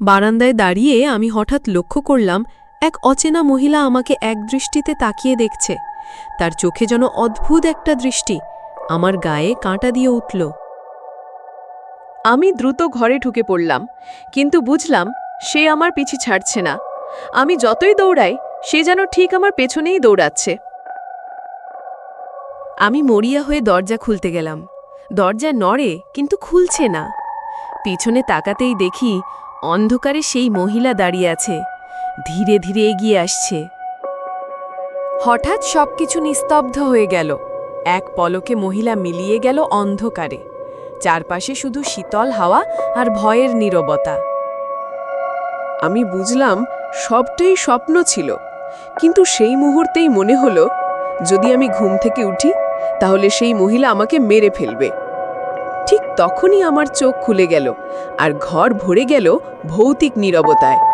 বারান্দায় দাঁড়িয়ে আমি হঠাৎ লক্ষ্য করলাম, এক অচেনা মহিলা আমাকে একদৃষ্টিতে তাকিয়ে দেখছে। তার চোখে যেন অদ্ভুত একটা দৃষ্টি, আমার গায়ে কাঁটা দিয়ে উঠল। আমি দ্রুত ঘরে ঢুকে পড়লাম, কিন্তু বুঝলাম সে আমার পিছি ছাড়ছে না। আমি যতই দৌড়াই, সে যেন ঠিক আমার পেছনেই দৌড়াচ্ছে। আমি মরিয়া হয়ে দরজা খুলতে গেলাম। দরজা নড়ে, কিন্তু খুলছে না। পিছনে তাকাতেই দেখি অন্ধকারে সেই মহিলা দাঁড়িয়ে আছে। ধীরে ধীরে এগিয়ে আসছে। হঠাৎ সবকিছু নিস্তব্ধ হয়ে গেল। এক পলকে মহিলা মিলিয়ে গেল অন্ধকারে। চারপাশে শুধু শীতল হাওয়া আর ভয়ের নীরবতা। আমি বুঝলাম, সবটাই স্বপ্ন ছিল। কিন্তু সেই মুহূর্তেই মনে হলো, যদি আমি ঘুম থেকে উঠি, তাহলে সেই মহিলা আমাকে মেরে ফেলবে। ঠিক তখনই আমার চোখ খুলে গেল আর ঘর ভরে গেল ভৌতিক নীরবতায়।